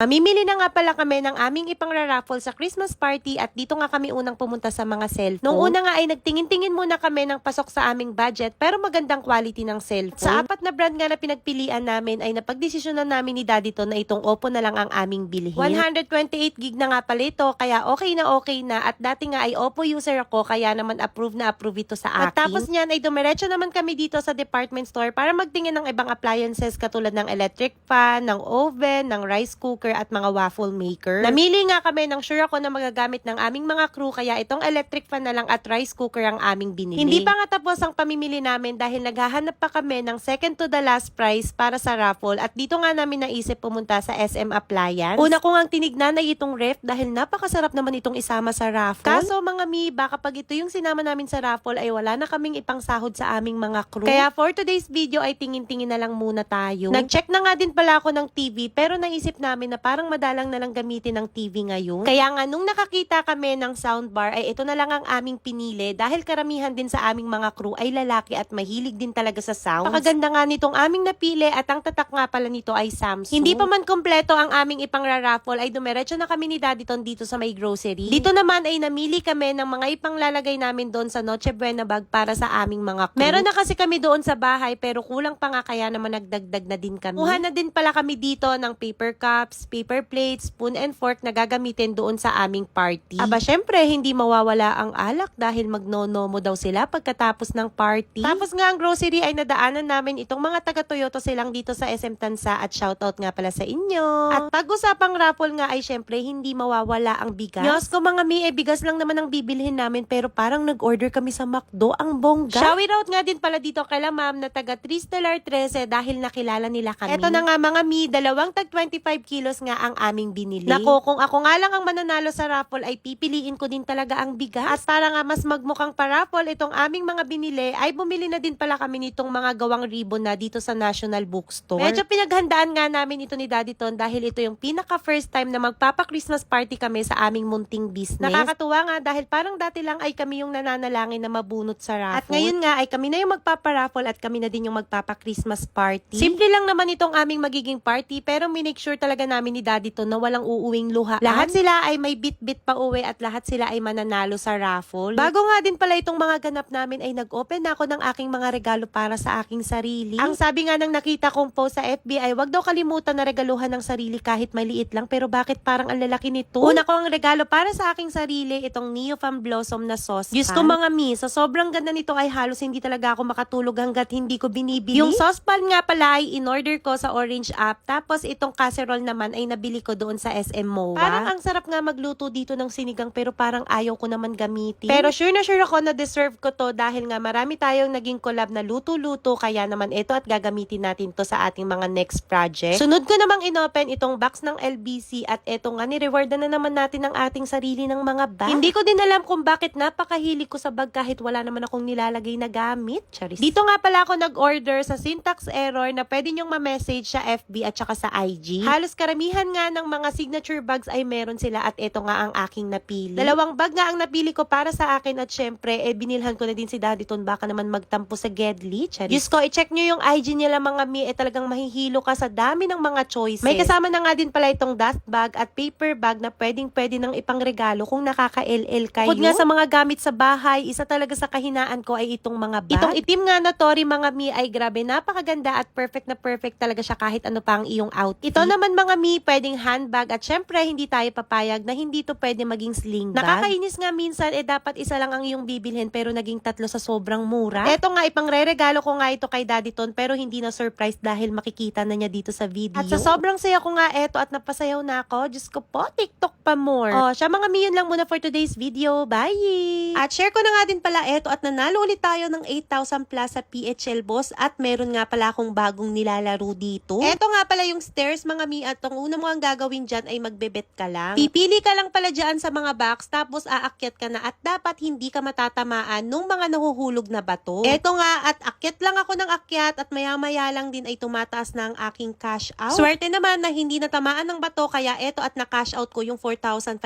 Mamimili na nga pala kami ng aming ipangraraffle sa Christmas party at dito nga kami unang pumunta sa mga cellphone. Nung una nga ay nagtingin-tingin muna kami ng pasok sa aming budget pero magandang quality ng cellphone. Sa apat na brand nga na pinagpilian namin ay napagdesisyonan namin ni Daddy to na itong Oppo na lang ang aming bilhin. 128 gig na nga pala ito kaya okay na okay na at dati nga ay Oppo user ako kaya naman approve na approve ito sa akin. At tapos niyan ay dumiretso naman kami dito sa department store para magtingin ng ibang appliances katulad ng electric fan, ng oven, ng rice cooker at mga waffle maker. Namili nga kami ng sure ako na magagamit ng aming mga crew kaya itong electric fan na lang at rice cooker ang aming binili. Hindi pa nga tapos ang pamimili namin dahil naghahanap pa kami ng second to the last price para sa raffle at dito nga namin naisip pumunta sa SM Appliance. Una ko nga tinignan ay itong ref dahil napakasarap naman itong isama sa raffle. Kaso mga mi, baka pag ito yung sinama namin sa raffle ay wala na kaming ipang sahod sa aming mga crew. Kaya for today's video ay tingin-tingin na lang muna tayo. Nag-check na nga din pala ako ng TV pero naisip namin na parang madalang na lang gamitin ng TV ngayon. Kaya nga nung nakakita kami ng soundbar ay ito na lang ang aming pinili dahil karamihan din sa aming mga crew ay lalaki at mahilig din talaga sa sounds. Pakaganda nga nitong aming napili at ang tatak nga pala nito ay Samsung. Hindi pa man kompleto ang aming ipangraraffle ay dumiretso na kami ni Daddy Ton dito sa may grocery. Dito naman ay namili kami ng mga ipanglalagay namin doon sa Noche Buena bag para sa aming mga crew. Meron na kasi kami doon sa bahay pero kulang pa nga kaya naman nagdagdag na din kami. Kuha na din pala kami dito ng paper cups, paper plates, spoon and fork na gagamitin doon sa aming party. Aba syempre hindi mawawala ang alak dahil magnonomo daw sila pagkatapos ng party. Tapos nga ang grocery ay nadaanan namin itong mga taga Toyota silang dito sa SM Tansa at shoutout nga pala sa inyo. At pag-usapang raffle nga ay syempre hindi mawawala ang bigas. Diyos ko mga mi, eh, bigas lang naman ang bibilhin namin pero parang nag-order kami sa McDo ang bongga. Shout out nga din pala dito kay la ma'am na taga 3 Stellar 13 dahil nakilala nila kami. Eto na nga mga mi, dalawang tag 25 kilos nga ang aming binili. Nako, kung ako nga lang ang mananalo sa raffle ay pipiliin ko din talaga ang bigas. At para nga mas magmukhang pa-raffle itong aming mga binili ay bumili na din pala kami nitong mga gawang ribbon na dito sa National Bookstore. Medyo pinaghandaan nga namin ito ni Daddy Ton dahil ito yung pinaka first time na magpapa-Christmas party kami sa aming munting business. Nakakatuwa nga dahil parang dati lang ay kami yung nananalangin na mabunot sa raffle. At ngayon nga ay kami na yung magpapa-raffle at kami na din yung magpapa-Christmas party. Simple lang naman itong aming magiging party pero minake sure talaga namin ni Daddy Ton na walang uuwing luha. Lahat sila ay may bit-bit pa uwi at lahat sila ay mananalo sa raffle. Bago nga din pala itong mga ganap namin ay nag-open na ako ng aking mga regalo para sa aking sarili. Ang sabi nga ng nakita kong post sa FB ay wag daw kalimutan na regaluhan ng sarili kahit maliit lang pero bakit parang ang lalaki nito? Una ko ang regalo para sa aking sarili itong Neo Fam Blossom na sauce. Diyos ko mga mi, sa sobrang ganda nito ay halos hindi talaga ako makatulog hanggat hindi ko binibili. Yung saucepan nga pala ay in-order ko sa Orange app tapos itong casserole naman ay nabili ko doon sa SM MOA. Parang ang sarap nga magluto dito ng sinigang pero parang ayaw ko naman gamitin. Pero sure na sure ako na deserve ko to dahil nga marami tayong naging collab na luto-luto kaya naman ito at gagamitin natin to sa ating mga next project. Sunod ko namang inopen itong box ng LBC at eto nga ni-rewardan na naman natin ang ating sarili ng mga bag. Hindi ko din alam kung bakit napakahilig ko sa bag kahit wala naman akong nilalagay na gamit. Charis. Dito nga pala ako nag-order sa syntax error na pwede nyong ma-message sa FB at saka sa IG. Halos karamihan nga ng mga signature bags ay meron sila at ito nga ang aking napili. Dalawang bag nga ang napili ko para sa akin at syempre eh binilhan ko na din si Daddy Ton baka naman magtampo sa Gedli. Charis. Diyos ko, i-check nyo yung IG nila mga mi eh talagang mahihilo ka sa dami ng mga choices. May kasama na nga din pala itong dust bag at paper bag na pwedeng pwede ng ipangregalo kung nakaka-LL kayo. Bukod nga sa mga gamit sa bahay, isa talaga sa kahinaan ko ay itong mga bag. Itong itim nga na Tori mga mi ay grabe napakaganda at perfect na perfect talaga siya kahit ano pa ang iyong outfit. Ito naman mga mi, pwedeng handbag at syempre hindi tayo papayag na hindi to pwede maging sling bag. Nakakainis nga minsan eh dapat isa lang ang iyong bibilhin pero naging tatlo sa sobrang mura. Eto nga ipangre-regalo ko nga ito kay Daddy Ton pero hindi na surprise dahil makikita na niya dito sa video. At sa sobrang saya ko nga eto at napasayaw na ako, Diyos ko po, TikTok pa more. Oh, siya mga mi, yun lang muna for today's video. Bye! At share ko na nga din pala eto at nanalo ulit tayo ng 8,000 plus sa PHL Boss at meron nga pala akong bagong nilalaro dito. Eto nga pala yung stairs mga mi at una mo ang gagawin dyan ay magbebet ka lang. Pipili ka lang pala dyan sa mga box tapos aakyat ka na at dapat hindi ka matatamaan nung mga nahuhulog na bato. Eto nga at akyat lang ako ng akyat at maya-maya lang din ay tumataas na ang aking cash out. Swerte naman na hindi natamaan ng bato kaya eto at na-cash out ko yung 4,500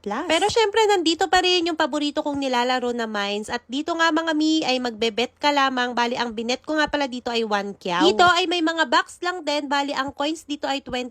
plus. Pero syempre nandito pa rin yung paborito kong nilalaro na mines at dito nga mga mi ay magbebet ka lamang bali ang binet ko nga pala dito ay 1 kyaw. Dito ay may mga box lang din bali ang coins dito ay 21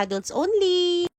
adults only.